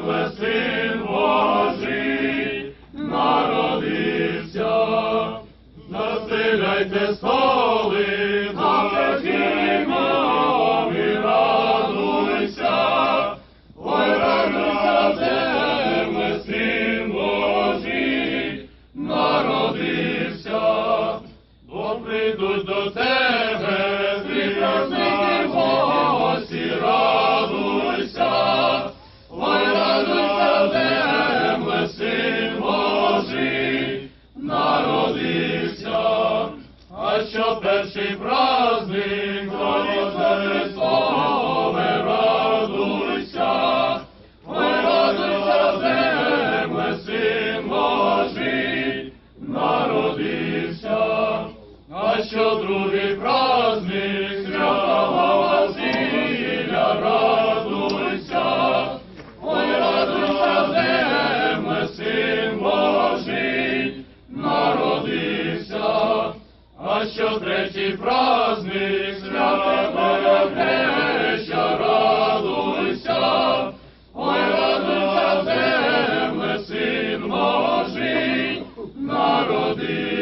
земле син Божий народився. Населяйте столи, Богим і радуйся. Ой, радуйся, земле, син Божий народився. Бо прийдуть до тебе, що перший праздник, Христове, радуйся. Ой, радуйся, земле, син Божий народився. А що другий праздник, Що третій праздник святого вечора радуйся, ой, радуйся, земле, син Божий, народи.